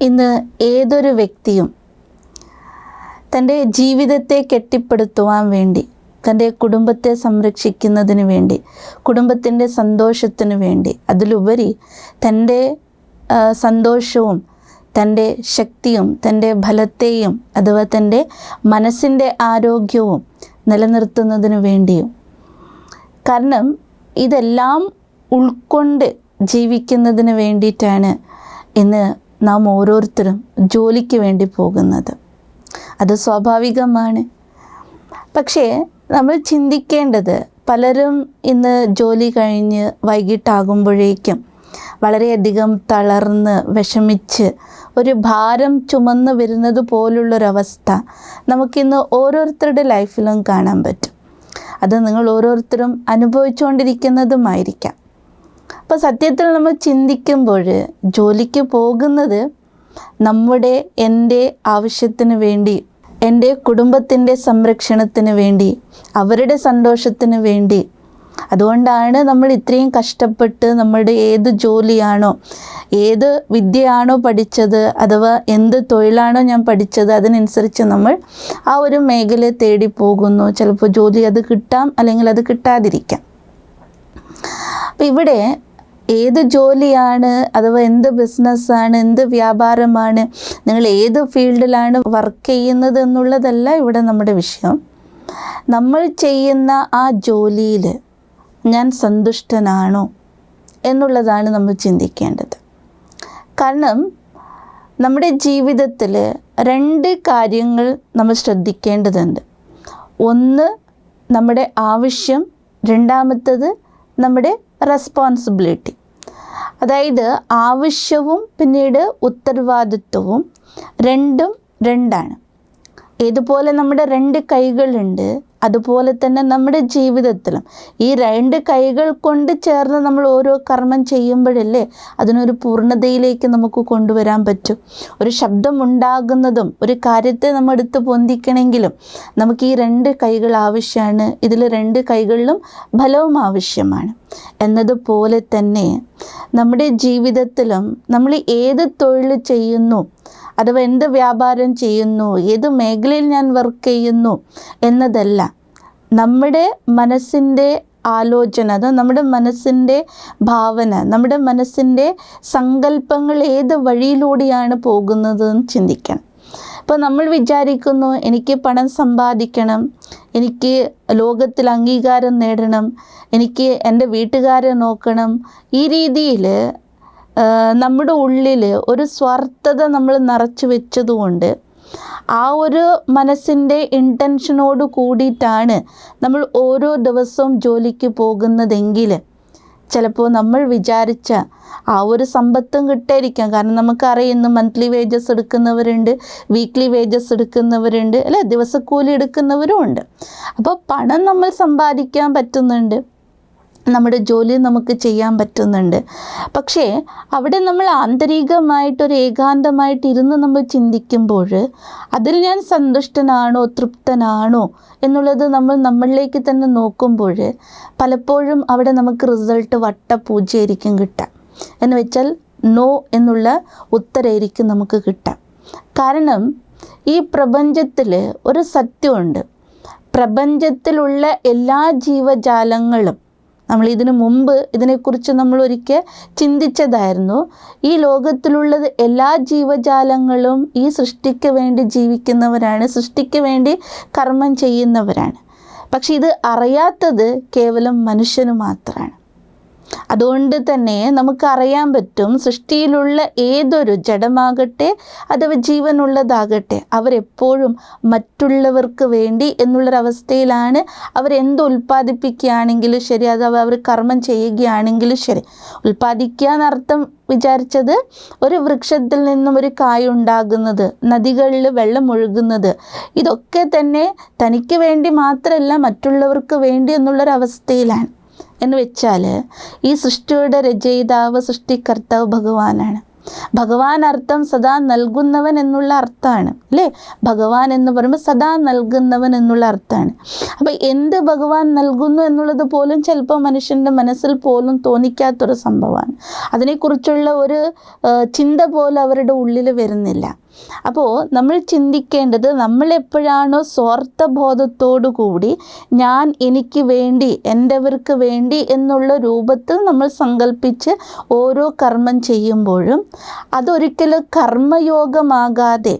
ഇന്ന് ഏതൊരു വ്യക്തിയും തന്റെ ജീവിതത്തെ കെട്ടിപ്പടുത്തുവാൻ വേണ്ടി തന്റെ കുടുംബത്തെ സംരക്ഷിക്കുന്നതിന് വേണ്ടി കുടുംബത്തിന്റെ സന്തോഷത്തിന് വേണ്ടി അതിലുപരി തന്റെ സന്തോഷവും തന്റെ ശക്തിയും തന്റെ ഫലത്തെയും അഥവാ തന്റെ മനസ്സിന്റെ ആരോഗ്യവും നിലനിർത്തുന്നതിന് വേണ്ടിയും. കാരണം ഇതെല്ലാം ഉൾക്കൊണ്ട് ജീവിക്കുന്നതിന് വേണ്ടിയിട്ടാണ് ഇന്ന് നാം ഓരോരുത്തരും ജോലിക്ക് വേണ്ടി പോകുന്നത്. അത് സ്വാഭാവികമാണ്. പക്ഷേ നമ്മൾ ചിന്തിക്കേണ്ടത് പലരും ഇന്ന് ജോലി കഴിഞ്ഞ് വൈകിട്ടാകുമ്പോഴേക്കും വളരെയധികം തളർന്ന് വിഷമിച്ച് ഒരു ഭാരം ചുമന്ന് വരുന്നത് പോലുള്ളൊരവസ്ഥ നമുക്കിന്ന് ഓരോരുത്തരുടെ ലൈഫിലും കാണാൻ പറ്റും. അത് നിങ്ങൾ ഓരോരുത്തരും അനുഭവിച്ചുകൊണ്ടിരിക്കുന്നതുമായിരിക്കാം. അപ്പോൾ സത്യത്തിൽ നമ്മൾ ചിന്തിക്കുമ്പോൾ ജോലിക്ക് പോകുന്നത് നമ്മുടെ എന്റെ ആവശ്യത്തിന് വേണ്ടി എന്റെ കുടുംബത്തിന്റെ സംരക്ഷണത്തിന് വേണ്ടി അവരുടെ സന്തോഷത്തിന് വേണ്ടി. അതുകൊണ്ടാണ് നമ്മൾ ഇത്രയും കഷ്ടപ്പെട്ട് നമ്മുടെ ഏത് ജോലിയാണോ ഏത് വിദ്യയാണോ പഠിച്ചത് അഥവാ എന്ത് തൊഴിലാണോ ഞാൻ പഠിച്ചത് അതിനനുസരിച്ച് നമ്മൾ ആ ഒരു മേഖല തേടി പോകുന്നു. ചിലപ്പോൾ ജോലി അത് കിട്ടാം അല്ലെങ്കിൽ അത് കിട്ടാതിരിക്കാം. അപ്പം ഇവിടെ ഏത് ജോലിയാണ് അഥവാ എന്ത് ബിസിനസ്സാണ് എന്ത് വ്യാപാരമാണ് നിങ്ങൾ ഏത് ഫീൽഡിലാണ് വർക്ക് ചെയ്യുന്നത് എന്നുള്ളതല്ല ഇവിടെ നമ്മുടെ വിഷയം. നമ്മൾ ചെയ്യുന്ന ആ ജോലിയിൽ ഞാൻ സന്തുഷ്ടനാണോ എന്നുള്ളതാണ് നമ്മൾ ചിന്തിക്കേണ്ടത്. കാരണം നമ്മുടെ ജീവിതത്തിൽ രണ്ട് കാര്യങ്ങൾ നമ്മൾ ശ്രദ്ധിക്കേണ്ടതുണ്ട്. ഒന്ന് നമ്മുടെ ആവശ്യം. രണ്ടാമത്തത് നമ്മുടെ റെസ്പോൺസിബിലിറ്റി അതായത് ആവശ്യവും പിന്നീട് ഉത്തരവാദിത്വവും രണ്ടും രണ്ടാണ്. ഏതുപോലെ നമ്മുടെ രണ്ട് കൈകളുണ്ട്. അതുപോലെ തന്നെ നമ്മുടെ ജീവിതത്തിലും. ഈ രണ്ട് കൈകൾ കൊണ്ട് ചേർന്ന് നമ്മൾ ഓരോ കർമ്മം ചെയ്യുമ്പോഴല്ലേ അതിനൊരു പൂർണതയിലേക്ക് നമുക്ക് കൊണ്ടുവരാൻ പറ്റും. ഒരു ശബ്ദം ഉണ്ടാകുന്നതും ഒരു കാര്യത്തെ നമ്മൾ എടുത്ത് പൊന്തിക്കണമെങ്കിലും നമുക്ക് ഈ രണ്ട് കൈകൾ ആവശ്യമാണ്. ഇതിൽ രണ്ട് കൈകളിലും ഫലവും ആവശ്യമാണ്. എന്നതുപോലെ തന്നെ നമ്മുടെ ജീവിതത്തിലും നമ്മൾ ഏത് തൊഴിൽ ചെയ്യുന്നു അഥവാ എന്ത് വ്യാപാരം ചെയ്യുന്നു? ഏത് മേഖലയിൽ ഞാൻ വർക്ക് ചെയ്യുന്നു? എന്നതല്ല. നമ്മുടെ മനസ്സിന്റെ ആലോചന അത് നമ്മുടെ മനസ്സിന്റെ ഭാവന നമ്മുടെ മനസ്സിന്റെ സങ്കല്പങ്ങൾ ഏത് വഴിയിലൂടെയാണ് പോകുന്നതെന്ന് ചിന്തിക്കണം. ഇപ്പോൾ നമ്മൾ വിചാരിക്കുന്നു എനിക്ക് പണം സമ്പാദിക്കണം എനിക്ക് ലോകത്തിൽ അംഗീകാരം നേടണം എനിക്ക് എന്റെ വീട്ടുകാരെ നോക്കണം. ഈ രീതിയിൽ നമ്മുടെ ഉള്ളിൽ ഒരു സ്വാർത്ഥത നമ്മൾ നിറച്ചു വെച്ചതുകൊണ്ട് ആ ഒരു മനസ്സിന്റെ ഇന്റൻഷനോട് കൂടിയിട്ടാണ് നമ്മൾ ഓരോ ദിവസവും ജോലിക്ക് പോകുന്നതെങ്കിൽ ചിലപ്പോൾ നമ്മൾ വിചാരിച്ച ആ ഒരു സമ്പത്തും കിട്ടായിരിക്കാം. കാരണം നമുക്കറിയുന്നു മന്ത്ലി വേജസ് എടുക്കുന്നവരുണ്ട് വീക്ക്ലി വേജസ് എടുക്കുന്നവരുണ്ട് അല്ലെ? ദിവസക്കൂലി എടുക്കുന്നവരും ഉണ്ട് അപ്പോൾ പണം നമ്മൾ സമ്പാദിക്കാൻ പറ്റുന്നുണ്ട്. നമ്മുടെ ജോലി നമുക്ക് ചെയ്യാൻ പറ്റുന്നുണ്ട്. പക്ഷേ അവിടെ നമ്മൾ ആന്തരികമായിട്ടൊരു ഏകാന്തമായിട്ട് ഇരുന്ന് നമ്മൾ ചിന്തിക്കുമ്പോൾ അതിൽ ഞാൻ സന്തുഷ്ടനാണോ തൃപ്തനാണോ എന്നുള്ളത് നമ്മൾ നമ്മളിലേക്ക് തന്നെ നോക്കുമ്പോൾ പലപ്പോഴും അവിടെ നമുക്ക് റിസൾട്ട് വട്ട വട്ടപൂജയായിരിക്കും കിട്ടുക. എന്ന് വെച്ചാൽ നോ എന്നുള്ള ഉത്തരമായിരിക്കും നമുക്ക് കിട്ടുക. കാരണം ഈ പ്രപഞ്ചത്തിൽ ഒരു സത്യമുണ്ട്. പ്രപഞ്ചത്തിലുള്ള എല്ലാ ജീവജാലങ്ങളും നമ്മൾ ഇതിനു മുമ്പ് ഇതിനെക്കുറിച്ച് നമ്മൾ ഒരിക്കൽ ചിന്തിച്ചതായിരുന്നു. ഈ ലോകത്തിലുള്ളത് എല്ലാ ജീവജാലങ്ങളും ഈ സൃഷ്ടിക്ക് വേണ്ടി ജീവിക്കുന്നവരാണ് സൃഷ്ടിക്ക് വേണ്ടി കർമ്മം ചെയ്യുന്നവരാണ്. പക്ഷെ ഇത് അറിയാത്തത് കേവലം മനുഷ്യന് മാത്രമാണ് അതുകൊണ്ട് തന്നെ നമുക്കറിയാൻ പറ്റും സൃഷ്ടിയിലുള്ള ഏതൊരു ജഡമാകട്ടെ അഥവാ ജീവനുള്ളതാകട്ടെ അവരെപ്പോഴും മറ്റുള്ളവർക്ക് വേണ്ടി എന്നുള്ളൊരവസ്ഥയിലാണ് അവരെന്ത് ഉൽപ്പാദിപ്പിക്കുകയാണെങ്കിലും ശരി അഥവാ അവർ കർമ്മം ചെയ്യുകയാണെങ്കിലും ശരി. ഉൽപ്പാദിക്കുക എന്നർത്ഥം വിചാരിച്ചത് ഒരു വൃക്ഷത്തിൽ നിന്നും ഒരു കായ ഉണ്ടാകുന്നത് നദികളിൽ വെള്ളം ഒഴുകുന്നത്. ഇതൊക്കെ തന്നെ തനിക്ക് വേണ്ടി മാത്രമല്ല മറ്റുള്ളവർക്ക് വേണ്ടി എന്നുള്ളൊരവസ്ഥയിലാണ്. എന്ന് വെച്ചാൽ ഈ സൃഷ്ടിയുടെ രചയിതാവ് സൃഷ്ടികർത്താവ് ഭഗവാനാണ്. ഭഗവാൻ അർത്ഥം സദാ നൽകുന്നവൻ എന്നുള്ള അർത്ഥമാണ് അല്ലേ? ഭഗവാൻ എന്ന് പറയുമ്പോൾ സദാ നൽകുന്നവൻ എന്നുള്ള അർത്ഥമാണ് അപ്പോൾ എന്ത് ഭഗവാൻ നൽകുന്നു എന്നുള്ളത് പോലും ചിലപ്പോൾ മനുഷ്യന്റെ മനസ്സിൽ പോലും തോന്നിക്കാത്തൊരു സംഭവമാണ്. അതിനെക്കുറിച്ചുള്ള ഒരു ചിന്ത പോലും അവരുടെ ഉള്ളിൽ വരുന്നില്ല. അപ്പോൾ നമ്മൾ ചിന്തിക്കേണ്ടത് നമ്മൾ എപ്പോഴാണോ സ്വാർത്ഥബോധത്തോടു കൂടി ഞാൻ എനിക്ക് വേണ്ടി എന്റെവർക്ക് വേണ്ടി എന്നുള്ള രൂപത്തിൽ നമ്മൾ സങ്കല്പിച്ച് ഓരോ കർമ്മം ചെയ്യുമ്പോഴും അതൊരിക്കലും കർമ്മയോഗമാകാതെ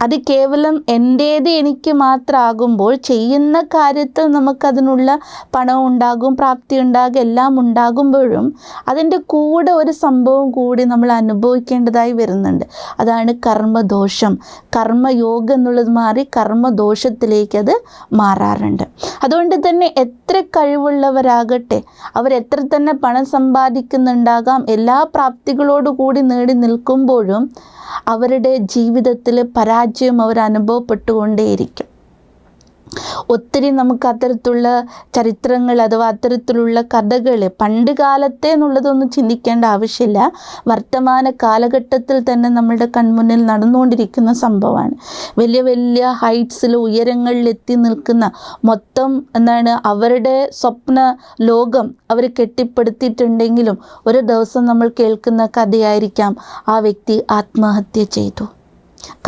അത് കേവലം എന്റേത് എനിക്ക് മാത്രമാകുമ്പോൾ ചെയ്യുന്ന കാര്യത്തിൽ നമുക്കതിനുള്ള പണം ഉണ്ടാകും പ്രാപ്തി ഉണ്ടാകും എല്ലാം ഉണ്ടാകുമ്പോഴും അതിന്റെ കൂടെ ഒരു സംഭവം കൂടി നമ്മൾ അനുഭവിക്കേണ്ടതായി വരുന്നുണ്ട്. അതാണ് കർമ്മദോഷം. കർമ്മയോഗം എന്നുള്ളത് മാറി കർമ്മദോഷത്തിലേക്ക് അത് മാറാറുണ്ട്. അതുകൊണ്ട് തന്നെ എത്ര കഴിവുള്ളവരാകട്ടെ അവരെത്ര തന്നെ പണം സമ്പാദിക്കുന്നുണ്ടാകാം എല്ലാ പ്രാപ്തികളോടുകൂടി നേടി നിൽക്കുമ്പോഴും അവരുടെ ജീവിതത്തിൽ പരാജയം അവർ അനുഭവപ്പെട്ടുകൊണ്ടേയിരിക്കും. ഒത്തിരി നമുക്ക് അത്തരത്തിലുള്ള ചരിത്രങ്ങൾ അഥവാ അത്തരത്തിലുള്ള കഥകൾ പണ്ട് കാലത്തെ എന്നുള്ളതൊന്നും ചിന്തിക്കേണ്ട ആവശ്യമില്ല. വർത്തമാന കാലഘട്ടത്തിൽ തന്നെ നമ്മളുടെ കൺമുന്നിൽ നടന്നുകൊണ്ടിരിക്കുന്ന സംഭവമാണ്. വലിയ വലിയ ഹൈറ്റ്സിൽ ഉയരങ്ങളിൽ എത്തി നിൽക്കുന്ന മൊത്തം എന്താണ് അവരുടെ സ്വപ്ന ലോകം അവർ കെട്ടിപ്പടുത്തിയിട്ടുണ്ടെങ്കിലും ഒരു ദിവസം നമ്മൾ കേൾക്കുന്ന കഥയായിരിക്കാം ആ വ്യക്തി ആത്മഹത്യ ചെയ്തു.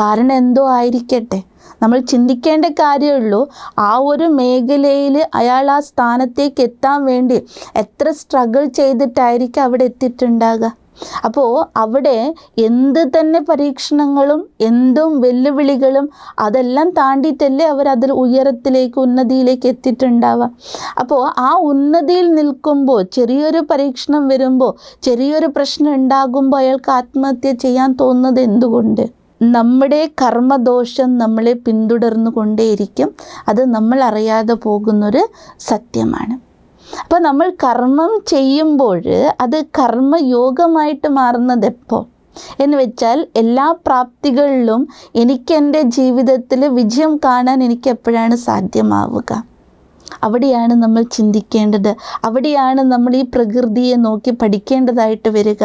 കാരണം എന്തോ ആയിരിക്കട്ടെ. നമ്മൾ ചിന്തിക്കേണ്ട കാര്യമുള്ളൂ. ആ ഒരു മേഖലയിൽ അയാൾ ആ സ്ഥാനത്തേക്ക് എത്താൻ വേണ്ടി എത്ര സ്ട്രഗിൾ ചെയ്തിട്ടായിരിക്കും അവിടെ എത്തിയിട്ടുണ്ടാകുക. അപ്പോൾ അവിടെ എന്ത് തന്നെ പരീക്ഷണങ്ങളും എന്തും വെല്ലുവിളികളും അതെല്ലാം താണ്ടിയിട്ടല്ലേ അവർ അതിൽ ഉയരത്തിലേക്ക് ഉന്നതിയിലേക്ക് എത്തിയിട്ടുണ്ടാവുക. അപ്പോൾ ആ ഉന്നതിയിൽ നിൽക്കുമ്പോൾ ചെറിയൊരു പരീക്ഷണം വരുമ്പോൾ ചെറിയൊരു പ്രശ്നം ഉണ്ടാകുമ്പോൾ അയാൾക്ക് ആത്മഹത്യ ചെയ്യാൻ തോന്നുന്നത് എന്തുകൊണ്ട്? നമ്മുടെ കർമ്മദോഷം നമ്മളെ പിന്തുടർന്നു കൊണ്ടേയിരിക്കും. അത് നമ്മൾ അറിയാതെ പോകുന്നൊരു സത്യമാണ്. അപ്പോൾ നമ്മൾ കർമ്മം ചെയ്യുമ്പോൾ അത് കർമ്മയോഗമായിട്ട് മാറുന്നത് എപ്പോൾ എന്ന് വെച്ചാൽ എല്ലാ പ്രാപ്തികളിലും എനിക്ക് എന്റെ ജീവിതത്തിൽ വിജയം കാണാൻ എനിക്ക് എപ്പോഴാണ് സാധ്യമാവുക? അവിടെയാണ് നമ്മൾ ചിന്തിക്കേണ്ടത്. അവിടെയാണ് നമ്മൾ ഈ പ്രകൃതിയെ നോക്കി പഠിക്കേണ്ടതായിട്ട് വരിക.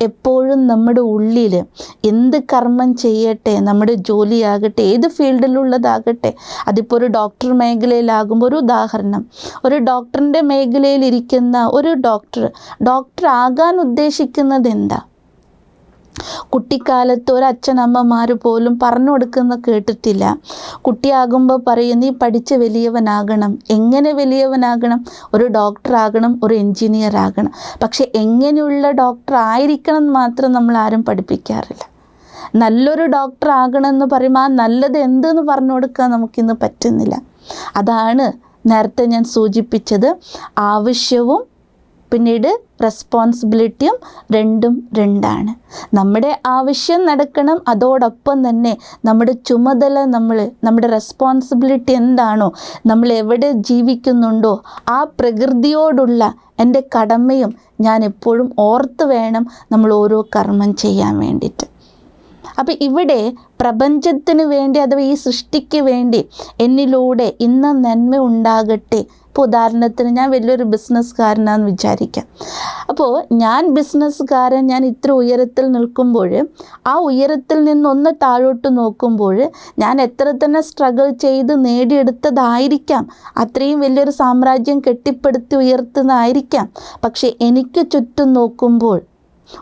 എപ്പോഴും നമ്മുടെ ഉള്ളിൽ എന്ത് കർമ്മം ചെയ്യട്ടെ നമ്മുടെ ജോലിയാകട്ടെ ഏത് ഫീൽഡിലുള്ളതാകട്ടെ അതിപ്പോൾ ഒരു ഡോക്ടർ മേഖലയിലാകുമ്പോൾ ഒരു ഉദാഹരണം. ഒരു ഡോക്ടറിന്റെ മേഖലയിലിരിക്കുന്ന ഒരു ഡോക്ടർ ഡോക്ടർ ആകാൻ ഉദ്ദേശിക്കുന്നത് എന്താ? കുട്ടിക്കാലത്ത് ഒരു അച്ഛനമ്മമാർ പോലും പറഞ്ഞു കൊടുക്കുന്ന കേട്ടിട്ടില്ല. കുട്ടിയാകുമ്പോൾ പറയും നീ പഠിച്ച് വലിയവനാകണം. എങ്ങനെ വലിയവനാകണം? ഒരു ഡോക്ടറാകണം ഒരു എൻജിനീയർ ആകണം പക്ഷെ എങ്ങനെയുള്ള ഡോക്ടർ ആയിരിക്കണം എന്ന് മാത്രം നമ്മൾ ആരും പഠിപ്പിക്കാറില്ല. നല്ലൊരു ഡോക്ടർ ആകണമെന്ന് പറയുമ്പോൾ ആ നല്ലത് എന്തെന്ന് പറഞ്ഞു കൊടുക്കാൻ നമുക്കിന്ന് പറ്റുന്നില്ല. അതാണ് നേരത്തെ ഞാൻ സൂചിപ്പിച്ചത്. ആവശ്യവും പിന്നീട് റെസ്പോൺസിബിലിറ്റിയും രണ്ടും രണ്ടാണ്. നമ്മുടെ ആവശ്യം നടക്കണം അതോടൊപ്പം തന്നെ നമ്മുടെ ചുമതല നമ്മൾ നമ്മുടെ റെസ്പോൺസിബിലിറ്റി എന്താണോ നമ്മൾ എവിടെ ജീവിക്കുന്നുണ്ടോ ആ പ്രകൃതിയോടുള്ള എന്റെ കടമയും ഞാൻ എപ്പോഴും ഓർത്ത് വേണം നമ്മൾ ഓരോ കർമ്മം ചെയ്യാൻ വേണ്ടിയിട്ട്. അപ്പം ഇവിടെ പ്രപഞ്ചത്തിന് വേണ്ടി അഥവാ ഈ സൃഷ്ടിക്ക് വേണ്ടി എന്നിലൂടെ ഇന്ന് നന്മ ഉണ്ടാകട്ടെ ഇപ്പോൾ ഉദാഹരണത്തിന് ഞാൻ വലിയൊരു ബിസിനസ്സുകാരനാണെന്ന് വിചാരിക്കാം. അപ്പോൾ ഞാൻ ബിസിനസ്സുകാരൻ ഞാൻ ഇത്ര ഉയരത്തിൽ നിൽക്കുമ്പോൾ ആ ഉയരത്തിൽ നിന്നൊന്ന് താഴോട്ട് നോക്കുമ്പോൾ ഞാൻ എത്ര തന്നെ സ്ട്രഗിൾ ചെയ്ത് നേടിയെടുത്തതായിരിക്കാം. അത്രയും വലിയൊരു സാമ്രാജ്യം കെട്ടിപ്പടുത്തി ഉയർത്തുന്നതായിരിക്കാം. പക്ഷേ എനിക്ക് ചുറ്റും നോക്കുമ്പോൾ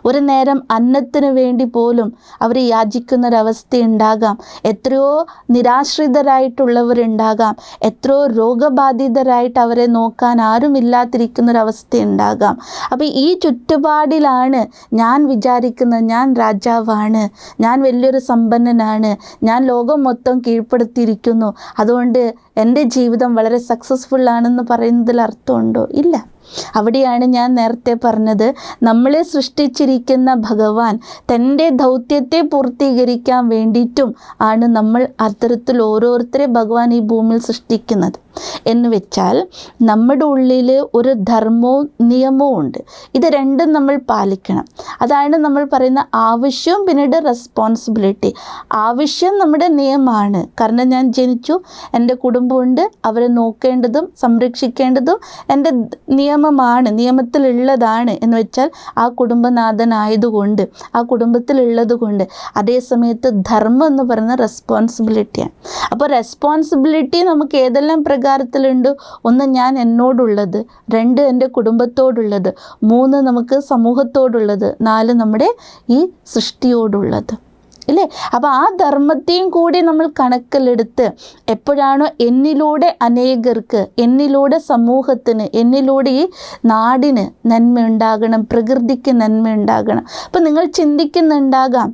ഒരു നേരം അന്നത്തിന് വേണ്ടി പോലും അവർ യാചിക്കുന്നൊരവസ്ഥ ഉണ്ടാകാം എത്രയോ നിരാശ്രിതരായിട്ടുള്ളവരുണ്ടാകാം. എത്രയോ രോഗബാധിതരായിട്ട് അവരെ നോക്കാൻ ആരുമില്ലാതിരിക്കുന്നൊരവസ്ഥയുണ്ടാകാം അപ്പോൾ ഈ ചുറ്റുപാടിലാണ് ഞാൻ വിചാരിക്കുന്നത് ഞാൻ രാജാവാണ്. ഞാൻ വലിയൊരു സമ്പന്നനാണ്. ഞാൻ ലോകം മൊത്തം കീഴ്പ്പെടുത്തിയിരിക്കുന്നു. അതുകൊണ്ട് എന്റെ ജീവിതം വളരെ സക്സസ്ഫുൾ ആണെന്ന് പറയുന്നതിൽ അർത്ഥമുണ്ടോ? ഇല്ല. അവിടെയാണ് ഞാൻ നേരത്തെ പറഞ്ഞത്. നമ്മളെ സൃഷ്ടിച്ചിരിക്കുന്ന ഭഗവാൻ തന്റെ ദൗത്യത്തെ പൂർത്തീകരിക്കാൻ വേണ്ടിയിട്ടും ആണ് നമ്മൾ അത്തരത്തിൽ ഓരോരുത്തരെ ഭഗവാൻ ഈ ഭൂമിയിൽ സൃഷ്ടിക്കുന്നത്. എന്ന് വെച്ചാൽ നമ്മുടെ ഉള്ളിൽ ഒരു ധർമ്മവും നിയമവും ഉണ്ട്. ഇത് രണ്ടും നമ്മൾ പാലിക്കണം. അതാണ് നമ്മൾ പറയുന്ന ആവശ്യവും പിന്നീട് റെസ്പോൺസിബിലിറ്റി ആവശ്യം നമ്മുടെ നിയമമാണ് കാരണം ഞാൻ ജനിച്ചു എന്റെ കുടുംബമുണ്ട് അവരെ നോക്കേണ്ടതും സംരക്ഷിക്കേണ്ടതും എന്റെ നിയമ നിയമമാണ് നിയമത്തിലുള്ളതാണ് എന്ന് വെച്ചാൽ ആ കുടുംബനാഥനായതുകൊണ്ട് ആ കുടുംബത്തിലുള്ളത് കൊണ്ട് അതേസമയത്ത് ധർമ്മം എന്ന് പറയുന്ന റെസ്പോൺസിബിലിറ്റിയാണ് അപ്പോൾ റെസ്പോൺസിബിലിറ്റി നമുക്ക് ഏതെല്ലാം പ്രകാരത്തിലുണ്ട്? ഒന്ന് ഞാൻ എന്നോടുള്ളത് രണ്ട് എന്റെ കുടുംബത്തോടുള്ളത് മൂന്ന് നമുക്ക് സമൂഹത്തോടുള്ളത് നാല് നമ്മുടെ ഈ സൃഷ്ടിയോടുള്ളത്. ഇല്ലേ അപ്പോൾ ആ ധർമ്മത്തെയും കൂടി നമ്മൾ കണക്കിലെടുത്ത് എപ്പോഴാണോ എന്നിലൂടെ അനേകർക്ക് എന്നിലൂടെ സമൂഹത്തിന് എന്നിലൂടെ ഈ നാടിന് നന്മയുണ്ടാകണം പ്രകൃതിക്ക് നന്മ ഉണ്ടാകണം അപ്പോൾ നിങ്ങൾ ചിന്തിക്കുന്നുണ്ടാകാം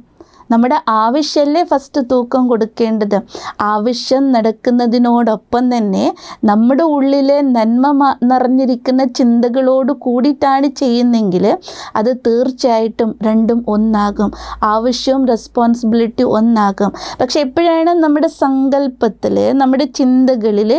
നമ്മുടെ ആവശ്യമല്ലേ ഫസ്റ്റ് തൂക്കം കൊടുക്കേണ്ടത്? ആവശ്യം നടക്കുന്നതിനോടൊപ്പം തന്നെ നമ്മുടെ ഉള്ളിലെ നന്മ നിറഞ്ഞിരിക്കുന്ന ചിന്തകളോട് കൂടിയിട്ടാണ് ചെയ്യുന്നെങ്കിൽ അത് തീർച്ചയായിട്ടും രണ്ടും ഒന്നാകും. ആവശ്യവും റെസ്പോൺസിബിലിറ്റി ഒന്നാകും. പക്ഷെ എപ്പോഴാണ് നമ്മുടെ സങ്കല്പത്തിൽ നമ്മുടെ ചിന്തകളിൽ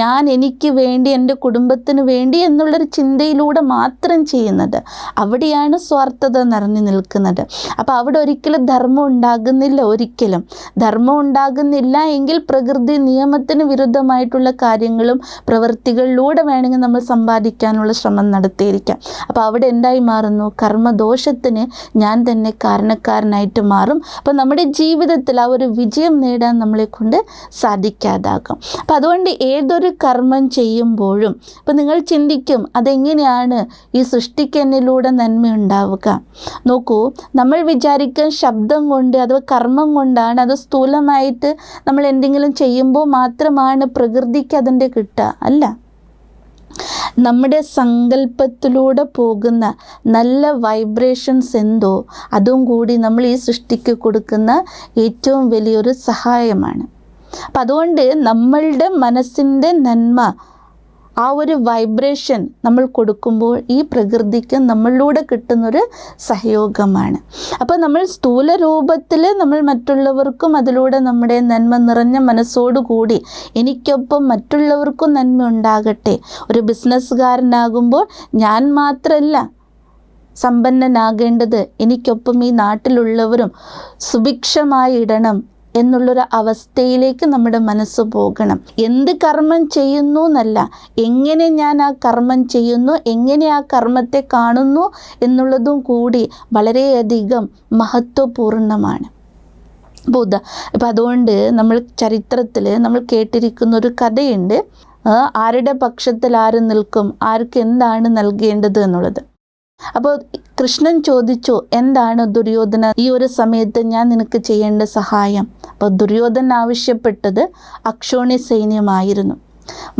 ഞാൻ എനിക്ക് വേണ്ടി എന്റെ കുടുംബത്തിന് വേണ്ടി എന്നുള്ളൊരു ചിന്തയിലൂടെ മാത്രം ചെയ്യുന്നത്? അവിടെയാണ് സ്വാർത്ഥത നിറഞ്ഞു നിൽക്കുന്നത്. അപ്പോൾ അവിടെ ഒരിക്കലും ധർമ്മം ഉണ്ടാകുന്നില്ല ഒരിക്കലും. ധർമ്മം ഉണ്ടാകുന്നില്ല എങ്കിൽ പ്രകൃതി നിയമത്തിന് വിരുദ്ധമായിട്ടുള്ള കാര്യങ്ങളും പ്രവൃത്തികളിലൂടെ വേണമെങ്കിൽ നമ്മൾ സമ്പാദിക്കാനുള്ള ശ്രമം നടത്തിയിരിക്കാം. അപ്പോൾ അവിടെ എന്തായി മാറുന്നു? കർമ്മദോഷത്തിന് ഞാൻ തന്നെ കാരണക്കാരനായിട്ട് മാറും. അപ്പോൾ നമ്മുടെ ജീവിതത്തിൽ ആ ഒരു വിജയം നേടാൻ നമ്മളെ കൊണ്ട് സാധിക്കാതാകും. അപ്പോൾ അതുകൊണ്ട് ഏതൊരു കർമ്മം ചെയ്യുമ്പോഴും ഇപ്പം നിങ്ങൾ ചിന്തിക്കും അതെങ്ങനെയാണ് ഈ സൃഷ്ടിക്ക് എന്നിലൂടെ നന്മ ഉണ്ടാവുക നോക്കൂ നമ്മൾ വിചാരിക്കാൻ ശബ്ദം കൊണ്ട് അഥവാ കർമ്മം കൊണ്ടാണ് അത് സ്ഥൂലമായിട്ട് നമ്മൾ എന്തെങ്കിലും ചെയ്യുമ്പോൾ മാത്രമാണ് പ്രകൃതിക്ക് അതിന്റെ കിട്ടുക അല്ല? നമ്മുടെ സങ്കല്പത്തിലൂടെ പോകുന്ന നല്ല വൈബ്രേഷൻസ് എന്തോ അതും കൂടി നമ്മൾ ഈ സൃഷ്ടിക്ക് കൊടുക്കുന്ന ഏറ്റവും വലിയൊരു സഹായമാണ്. അപ്പം അതുകൊണ്ട് നമ്മളുടെ മനസ്സിന്റെ നന്മ ആ ഒരു വൈബ്രേഷൻ നമ്മൾ കൊടുക്കുമ്പോൾ ഈ പ്രകൃതിക്ക് നമ്മളിലൂടെ കിട്ടുന്നൊരു സഹയോഗമാണ്. അപ്പോൾ നമ്മൾ സ്ഥൂല രൂപത്തിൽ നമ്മൾ മറ്റുള്ളവർക്കും അതിലൂടെ നമ്മുടെ നന്മ നിറഞ്ഞ മനസ്സോടുകൂടി എനിക്കൊപ്പം മറ്റുള്ളവർക്കും നന്മ ഉണ്ടാകട്ടെ. ഒരു ബിസിനസ്സുകാരനാകുമ്പോൾ ഞാൻ മാത്രമല്ല സമ്പന്നനാകേണ്ടത് എനിക്കൊപ്പം ഈ നാട്ടിലുള്ളവരും സുഭിക്ഷമായി ഇടണം. എന്നുള്ളൊരു അവസ്ഥയിലേക്ക് നമ്മുടെ മനസ്സ് പോകണം. എന്ത് കർമ്മം ചെയ്യുന്നു എന്നല്ല എങ്ങനെ ഞാൻ ആ കർമ്മം ചെയ്യുന്നു എങ്ങനെ ആ കർമ്മത്തെ കാണുന്നു എന്നുള്ളതും കൂടി വളരെയധികം മഹത്വപൂർണമാണ് ബുദ്ധ അപ്പം അതുകൊണ്ട് നമ്മൾ ചരിത്രത്തിൽ നമ്മൾ കേട്ടിരിക്കുന്ന ഒരു കഥയുണ്ട് ആരുടെ പക്ഷത്തിൽ ആര് നിൽക്കും ആർക്ക് എന്താണ് നൽകേണ്ടത് എന്നുള്ളത്. അപ്പോൾ കൃഷ്ണൻ ചോദിച്ചു എന്താണ് ദുര്യോധന? ഈ ഒരു സമയത്ത് ഞാൻ നിനക്ക് ചെയ്യേണ്ട സഹായം. അപ്പോൾ ദുര്യോധന ആവശ്യപ്പെട്ടത് അക്ഷോണി സൈന്യമായിരുന്നു.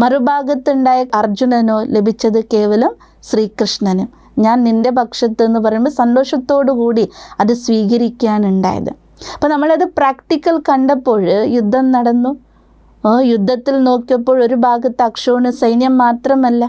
മറുഭാഗത്തുണ്ടായ അർജുനനോ ലഭിച്ചത് കേവലം ശ്രീകൃഷ്ണനും. ഞാൻ നിന്റെ പക്ഷത്ത് എന്ന് പറയുമ്പോൾ സന്തോഷത്തോടു കൂടി അത് സ്വീകരിക്കാനുണ്ടായത് അപ്പോൾ നമ്മളത് പ്രാക്ടിക്കൽ കണ്ടപ്പോൾ യുദ്ധം നടന്നു. യുദ്ധത്തിൽ നോക്കിയപ്പോൾ ഒരു ഭാഗത്ത് അക്ഷോണ സൈന്യം മാത്രമല്ല.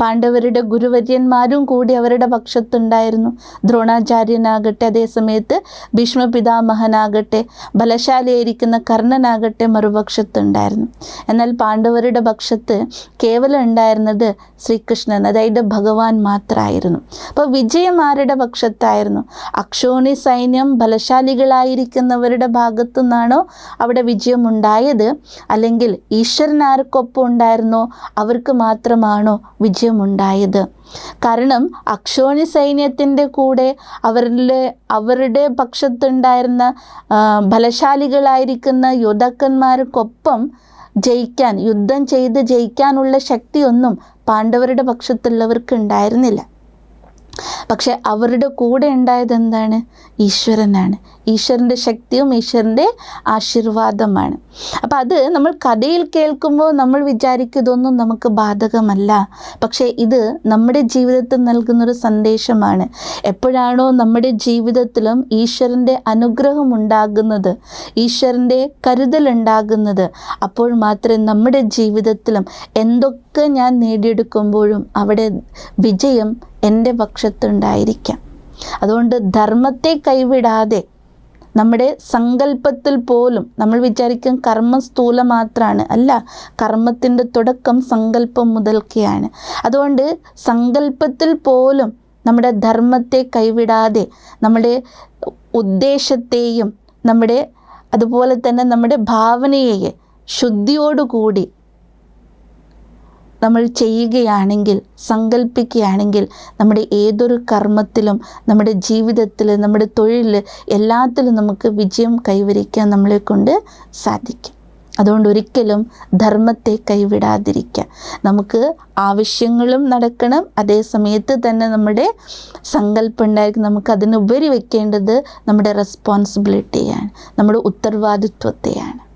പാണ്ഡവരുടെ ഗുരുവര്യന്മാരും കൂടി അവരുടെ പക്ഷത്തുണ്ടായിരുന്നു. ദ്രോണാചാര്യനാകട്ടെ അതേസമയത്ത് ഭീഷ്മ പിതാമഹനാകട്ടെ ബലശാലിയായിരിക്കുന്ന കർണനാകട്ടെ മറുപക്ഷത്തുണ്ടായിരുന്നു. എന്നാൽ പാണ്ഡവരുടെ പക്ഷത്ത് കേവലം ഉണ്ടായിരുന്നത് ശ്രീകൃഷ്ണൻ അതായത് ഭഗവാൻ മാത്രമായിരുന്നു അപ്പോൾ വിജയമാരുടെ പക്ഷത്തായിരുന്നു? അക്ഷോണി സൈന്യം ബലശാലികളായിരിക്കുന്നവരുടെ ഭാഗത്തു നിന്നാണോ അവിടെ വിജയം ഉണ്ടായത് അല്ലെങ്കിൽ ഈശ്വരൻ ആർക്കൊപ്പം ഉണ്ടായിരുന്നോ? അവർക്ക് മാത്രമാണോ വിജയമുണ്ടായത് കാരണം അക്ഷോണി സൈന്യത്തിന്റെ കൂടെ അവരിലെ അവരുടെ പക്ഷത്തുണ്ടായിരുന്ന ബലശാലികളായിരിക്കുന്ന യോദ്ധാക്കന്മാർക്കൊപ്പം ജയിക്കാൻ യുദ്ധം ചെയ്ത് ജയിക്കാനുള്ള ശക്തിയൊന്നും പാണ്ഡവരുടെ പക്ഷത്തുള്ളവർക്ക് ഉണ്ടായിരുന്നില്ല പക്ഷെ അവരുടെ കൂടെ ഉണ്ടായത് എന്താണ്? ഈശ്വരനാണ്. ഈശ്വരന്റെ ശക്തിയും ഈശ്വരന്റെ ആശീർവാദമാണ്. അപ്പം അത് നമ്മൾ കഥയിൽ കേൾക്കുമ്പോൾ നമ്മൾ വിചാരിക്കും ഇതൊന്നും നമുക്ക് ബാധകമല്ല. പക്ഷേ ഇത് നമ്മുടെ ജീവിതത്തിൽ നൽകുന്നൊരു സന്ദേശമാണ്. എപ്പോഴാണോ നമ്മുടെ ജീവിതത്തിലും ഈശ്വരന്റെ അനുഗ്രഹം ഉണ്ടാകുന്നത് ഈശ്വരന്റെ കരുതൽ ഉണ്ടാകുന്നത് അപ്പോൾ മാത്രമേ നമ്മുടെ ജീവിതത്തിലും എന്തൊക്കെ ഞാൻ നേടിയെടുക്കുമ്പോഴും അവിടെ വിജയം എന്റെ പക്ഷത്തുണ്ടായിരിക്കാം. അതുകൊണ്ട് ധർമ്മത്തെ കൈവിടാതെ നമ്മുടെ സങ്കല്പത്തിൽ പോലും നമ്മൾ വിചാരിക്കും കർമ്മം സ്ഥൂല മാത്രമാണ് അല്ല കർമ്മത്തിന്റെ തുടക്കം സങ്കല്പം മുതൽക്കെയാണ്. അതുകൊണ്ട് സങ്കല്പത്തിൽ പോലും നമ്മുടെ ധർമ്മത്തെ കൈവിടാതെ നമ്മുടെ ഉദ്ദേശത്തെയും നമ്മുടെ അതുപോലെ തന്നെ നമ്മുടെ ഭാവനയെ ശുദ്ധിയോടുകൂടി നമ്മൾ ചെയ്യുകയാണെങ്കിൽ സങ്കല്പിക്കുകയാണെങ്കിൽ നമ്മുടെ ഏതൊരു കർമ്മത്തിലും നമ്മുടെ ജീവിതത്തിൽ നമ്മുടെ തൊഴിൽ എല്ലാത്തിലും നമുക്ക് വിജയം കൈവരിക്കാൻ നമ്മളെ കൊണ്ട് സാധിക്കും. അതുകൊണ്ട് ഒരിക്കലും ധർമ്മത്തെ കൈവിടാതിരിക്കുക. നമുക്ക് ആവശ്യങ്ങളും നടക്കണം. അതേ സമയത്ത് തന്നെ നമ്മുടെ സങ്കല്പം ഉണ്ടായിരിക്കും. നമുക്ക് അതിനുപരി വെക്കേണ്ടത് നമ്മുടെ റെസ്പോൺസിബിലിറ്റിയാണ് നമ്മുടെ ഉത്തരവാദിത്വത്തെയാണ്.